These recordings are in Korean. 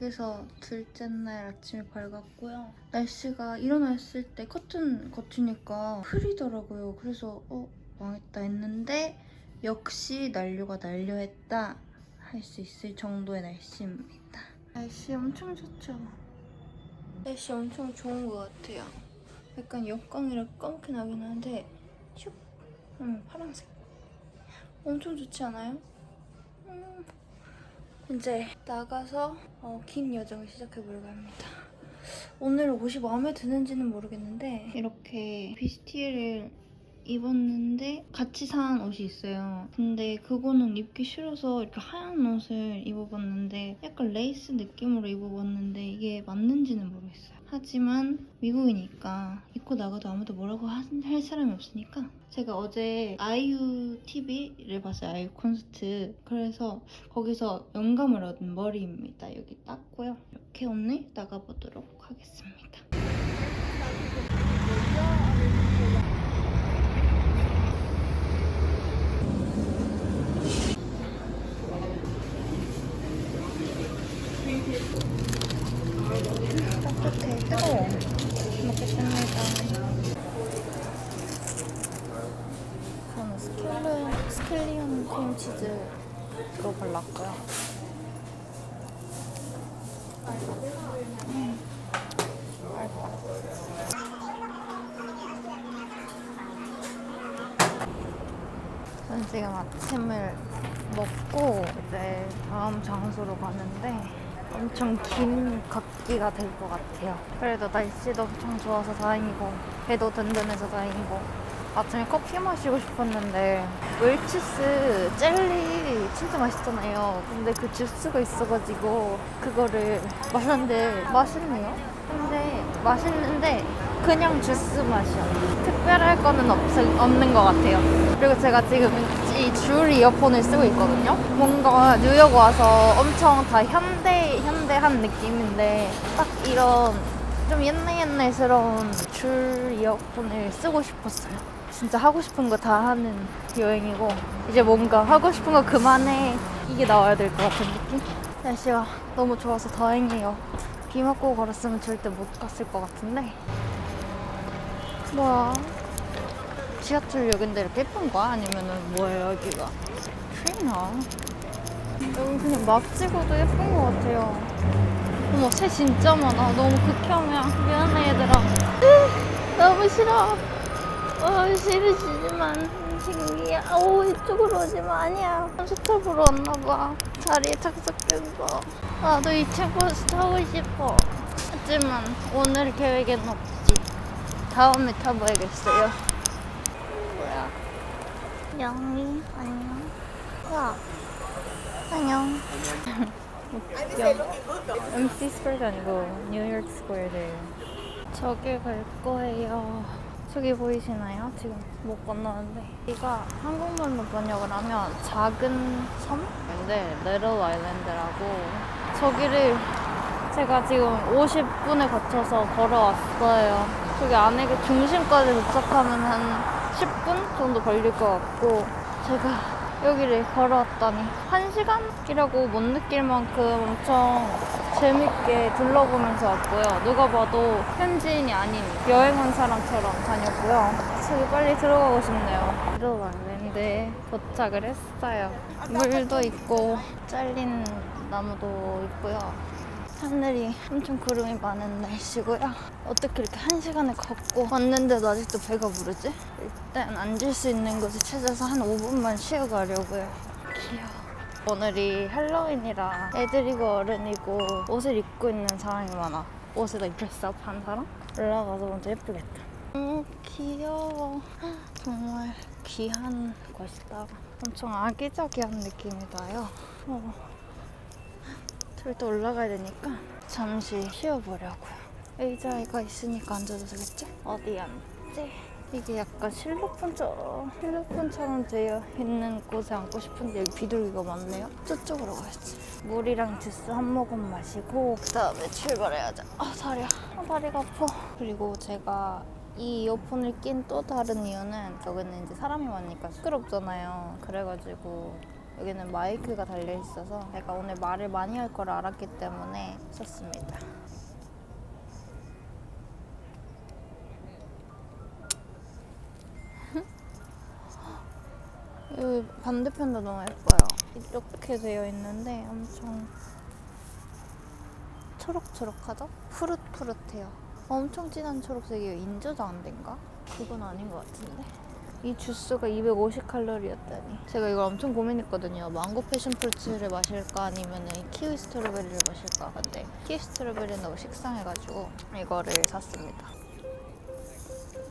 여기서 둘째 날 아침이 밝았고요. 날씨가 일어났을 때 커튼 거치니까 흐리더라고요. 그래서 어 망했다 했는데 역시 난류가 난류했다 할 수 있을 정도의 날씨입니다. 날씨 엄청 좋죠? 날씨 엄청 좋은 것 같아요. 약간 역광이라 검게 나긴 하는데 슉 하면 파란색. 엄청 좋지 않아요? 음. 이제 나가서 어, 긴 여정을 시작해보려고 합니다. 오늘 옷이 마음에 드는지는 모르겠는데 이렇게 비스티를 입었는데 같이 산 옷이 있어요. 근데 그거는 입기 싫어서 이렇게 하얀 옷을 입어봤는데 약간 레이스 느낌으로 입어봤는데 이게 맞는지는 모르겠어요. 하지만 미국이니까 입고 나가도 아무도 뭐라고 하- 할 사람이 없으니까 제가 어제 아이유 TV를 봤어요. 아이유 콘서트. 그래서 거기서 영감을 얻은 머리입니다. 여기 땄고요. 이렇게 오늘 나가보도록 하겠습니다. 따뜻해. 뜨거워. 먹겠습니다. 저는 스킬리, 스킬리온 크림치즈로 발랐고요. 음. 저는 지금 아침을 먹고 이제 다음 장소로 가는데 엄청 긴 걷기가 될 것 같아요. 그래도 날씨도 엄청 좋아서 다행이고 배도 든든해서 다행이고 아침에 커피 마시고 싶었는데 웰치스 젤리 진짜 맛있잖아요. 근데 그 주스가 있어가지고 그거를 마셨는데 맛있네요. 근데 맛있는데 그냥 주스 맛이야. 특별할 거는 없, 없는 것 같아요. 그리고 제가 지금 이 줄 이어폰을 쓰고 있거든요. 뭔가 뉴욕 와서 엄청 다 현대 현대한 느낌인데 딱 이런 좀 옛날 옛날스러운 줄 이어폰을 쓰고 싶었어요. 진짜 하고 싶은 거 다 하는 여행이고 이제 뭔가 하고 싶은 거 그만해 이게 나와야 될 것 같은 느낌? 날씨가 너무 좋아서 다행이에요. 비 맞고 걸었으면 절대 못 갔을 것 같은데 뭐야 지하철역인데 이렇게 예쁜 거야? 아니면은 뭐예요 여기가? 트레이너 여기 그냥 막 찍어도 예쁜 것 같아요. 어머 새 진짜 많아. 너무 극혐이야. 미안해 얘들아. 으, 너무 싫어. 어 싫으시지만 신기해 오 이쪽으로 오지마. 아니야. 스톱 보러 왔나봐. 자리에 착석했어 나도 이 책버스 타고 싶어. 하지만 오늘 계획엔 없지. 다음에 타봐야겠어요 영희 안녕. 야 안녕. MC 스퀘어도 아니고 뉴욕 스퀘어래요 저기 갈 거예요. 저기 보이시나요? 지금 못 건너는데. 여기가 한국말로 번역을 하면 작은 섬인데 레럴 아일랜드라고 저기를 제가 지금 50분에 거쳐서 걸어왔어요. 저기 안에 그 중심까지 도착하면 한 10분 정도 걸릴 것 같고 제가 여기를 걸어왔더니 1시간이라고 못 느낄 만큼 엄청 재밌게 둘러보면서 왔고요. 누가 봐도 현지인이 아닌 여행 온 사람처럼 다녔고요. 저기 빨리 들어가고 싶네요. 들어갔는데 도착을 했어요. 물도 있고 잘린 나무도 있고요. 하늘이 엄청 구름이 많은 날씨고요. 어떻게 이렇게 한 시간을 걷고 왔는데도 아직도 배가 부르지? 일단 앉을 수 있는 곳을 찾아서 한 5분만 쉬어가려고요. 귀여워. 오늘이 할로윈이라 애들이고 어른이고 옷을 입고 있는 사람이 많아. 옷에다 드레스업 한 사람? 올라가서 먼저 예쁘겠다. 음, 귀여워. 정말 귀한 곳이다. 엄청 아기자기한 느낌이 나요. 어. 절대 올라가야 되니까 잠시 쉬어보려고요. 의자가 있으니까 앉아도 되겠지? 어디 앉지? 이게 약간 실로폰처럼 실로폰처럼 되어 있는 곳에 앉고 싶은데 여기 비둘기가 많네요. 저쪽으로 가야지. 물이랑 주스 한 모금 마시고 그 다음에 출발해야죠. 아 다리야. 아 다리가 아파. 그리고 제가 이 이어폰을 낀 또 다른 이유는 저기는 이제 사람이 많으니까 시끄럽잖아요. 그래가지고 여기는 마이크가 달려 있어서 제가 오늘 말을 많이 할 걸 알았기 때문에 썼습니다. 여기 반대편도 너무 예뻐요. 이렇게 되어 있는데 엄청 초록초록하죠? 푸릇푸릇해요. 엄청 진한 초록색이에요. 인조도 안 된가? 그건 아닌 것 같은데. 이 주스가 250칼로리였다니. 제가 이걸 엄청 고민했거든요. 망고 패션 프루츠를 마실까 아니면 키위 스트로베리를 마실까. 근데 키위 스트로베리는 너무 식상해가지고 이거를 샀습니다.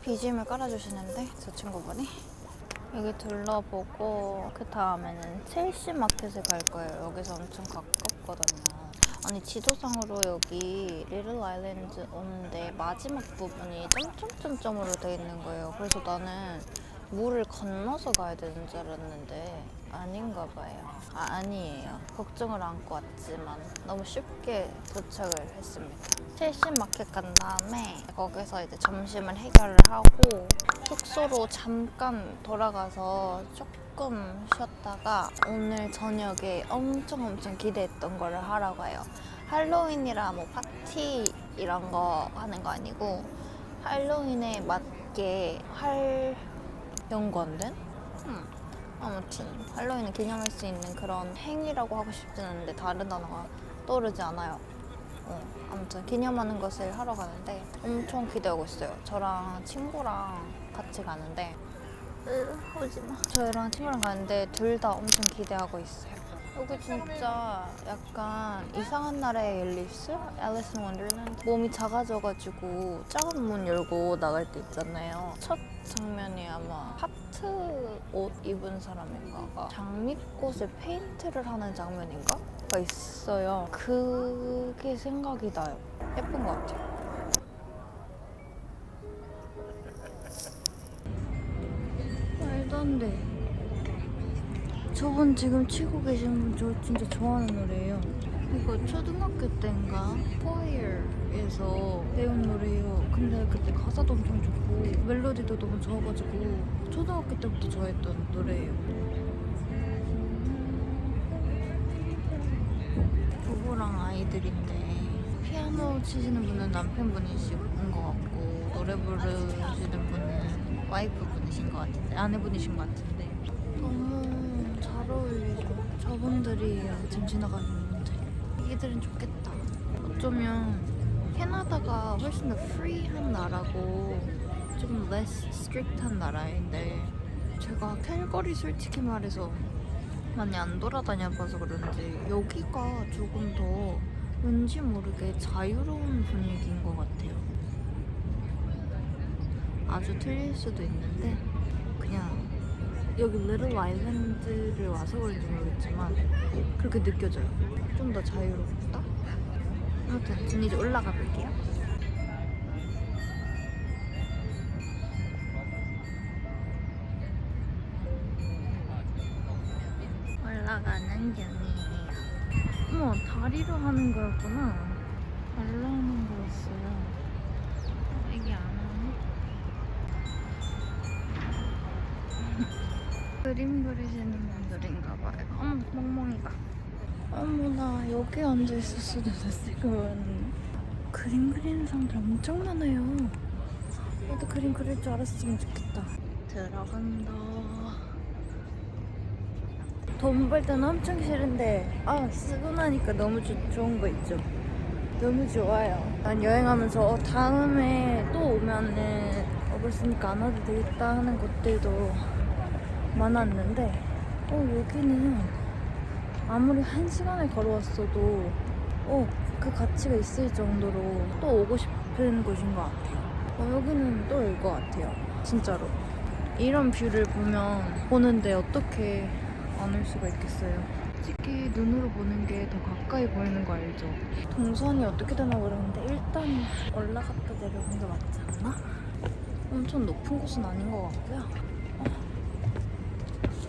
BGM을 깔아주시는데 저 친구분이 여기 둘러보고 그 다음에는 첼시 마켓에 갈 거예요. 여기서 엄청 가깝거든요. 아니 지도상으로 여기 리틀 아일랜드 오는데 마지막 부분이 점점점점으로 돼 있는 거예요. 그래서 나는 물을 건너서 가야 되는 줄 알았는데 아닌가 봐요. 아, 아니에요. 걱정을 안고 왔지만 너무 쉽게 도착을 했습니다. 첼시 마켓 간 다음에 거기서 이제 점심을 해결을 하고 숙소로 잠깐 돌아가서 조금 쉬었다가 오늘 저녁에 엄청 엄청 기대했던 거를 하러 가요. 할로윈이라 뭐 파티 이런 거 하는 거 아니고 할로윈에 맞게 할 연관된? 음. 아무튼 할로윈을 기념할 수 있는 그런 행위라고 하고 싶진 않은데 다른 단어가 떠오르지 않아요. 어, 아무튼 기념하는 것을 하러 가는데 엄청 기대하고 있어요. 저랑 친구랑 같이 가는데 으, 오지 마. 저랑 친구랑 가는데 둘 다 엄청 기대하고 있어요. 여기 진짜 약간 이상한 나라의 앨리스? 앨리스 인 원더랜드? 몸이 작아져가지고 작은 문 열고 나갈 때 있잖아요. 첫 장면이 아마 하트 옷 입은 사람인가가 장미꽃에 페인트를 하는 장면인가? 가 있어요. 그게 생각이 나요. 예쁜 것 같아요. 말도 안 돼. 저분 지금 치고 계신 분 저 진짜 좋아하는 노래예요. 이거 초등학교 때인가 포이어에서 배운 노래예요. 근데 그때 가사도 엄청 좋고 멜로디도 너무 좋아가지고 초등학교 때부터 좋아했던 노래예요. 부부랑 아이들인데 피아노 치시는 분은 남편분이신 것 같고 노래 부르시는 분은 와이프분이신 것 같은데 아내분이신 것 같은데 너무 잘 어울리죠. 저분들이에요. 지금 지나가는 분들. 이들은 좋겠다. 어쩌면 캐나다가 훨씬 더 프리한 나라고 좀 less strict한 나라인데 제가 캘거리 솔직히 말해서 많이 안 돌아다녀 봐서 그런지 여기가 조금 더 왠지 모르게 자유로운 분위기인 것 같아요. 아주 틀릴 수도 있는데 그냥 여기 리틀 아일랜드를 와서 그런지 모르겠지만 그렇게 느껴져요. 좀 더 자유롭다? 아무튼 전 이제 올라가 볼게요. 올라가는 중이에요. 어머, 다리로 하는 거였구나. 발로 하는 거였어요. 이게 안 하네. 그림 그리시는 분들인가 봐요. 어머, 멍멍이가. 어머나, 여기 앉아 있을 수도 있었을 거는 그림 그리는 사람들 엄청 많아요. 나도 그림 그릴 줄 알았으면 좋겠다. 들어간다. 돈 벌 때는 엄청 싫은데, 아, 쓰고 나니까 너무 좋, 좋은 거 있죠. 너무 좋아요. 난 여행하면서 어, 다음에 또 오면은 어, 벌써니까 안 와도 되겠다 하는 곳들도 많았는데 어 여기는 아무리 한 시간을 걸어왔어도 어그 가치가 있을 정도로 또 오고 싶은 곳인 것 같아요. 어, 여기는 또올것 같아요. 진짜로. 이런 뷰를 보면 보는데 어떻게 안 올 수가 있겠어요. 솔직히 눈으로 보는 게 더 가까이 보이는 거 알죠? 동선이 어떻게 되나 모르는데 일단 올라갔다 내려오는 게 맞지 않나? 엄청 높은 곳은 아닌 것 같고요.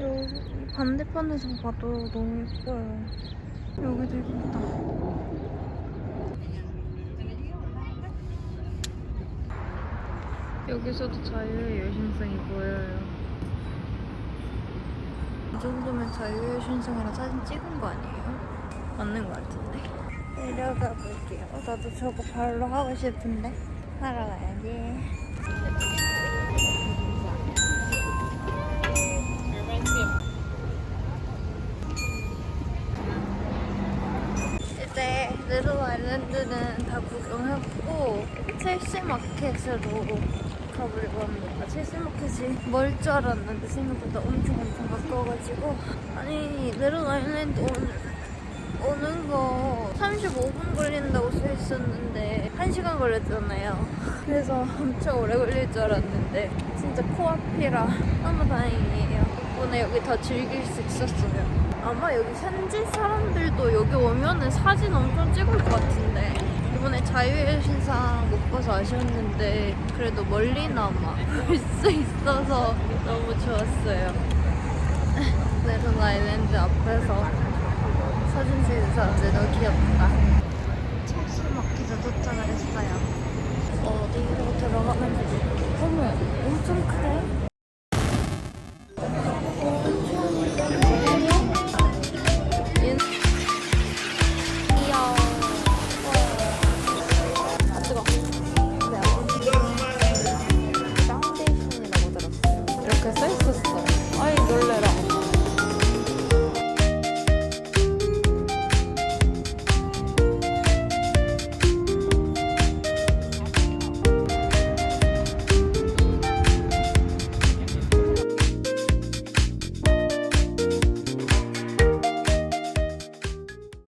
여기 반대편에서 봐도 너무 예뻐요. 여기도 예쁘다. 여기서도 자유의 여신상이 보여요. 이 정도면 자유의 여신상이랑 사진 찍은 거 아니에요? 맞는 거 같은데. 내려가 볼게요. 어, 나도 저거 발로 하고 싶은데. 하러 가야지. 네덜 아일랜드는 다 구경했고 첼시 마켓으로 가보려고 합니다. 첼시 마켓이 멀 줄 알았는데 생각보다 엄청 엄청 가까워가지고 아니 네덜 아일랜드 오늘 오는 거 35분 걸린다고 써 있었는데 1시간 걸렸잖아요. 그래서 엄청 오래 걸릴 줄 알았는데 진짜 코앞이라 너무 다행이에요. 덕분에 여기 다 즐길 수 있었어요. 아마 여기 현지 사람들도 여기 오면은 사진 엄청 찍을 것 같은데 이번에 자유의 신상 못 봐서 아쉬웠는데 그래도 멀리나마 볼 수 있어서 너무 좋았어요. 네론 아일랜드 앞에서 사진 찍는 사람들 너무 귀엽다. 찰수 먹기 전 도착을 했어요. 어디로 들어가면 되지? 어머, 엄청 크네.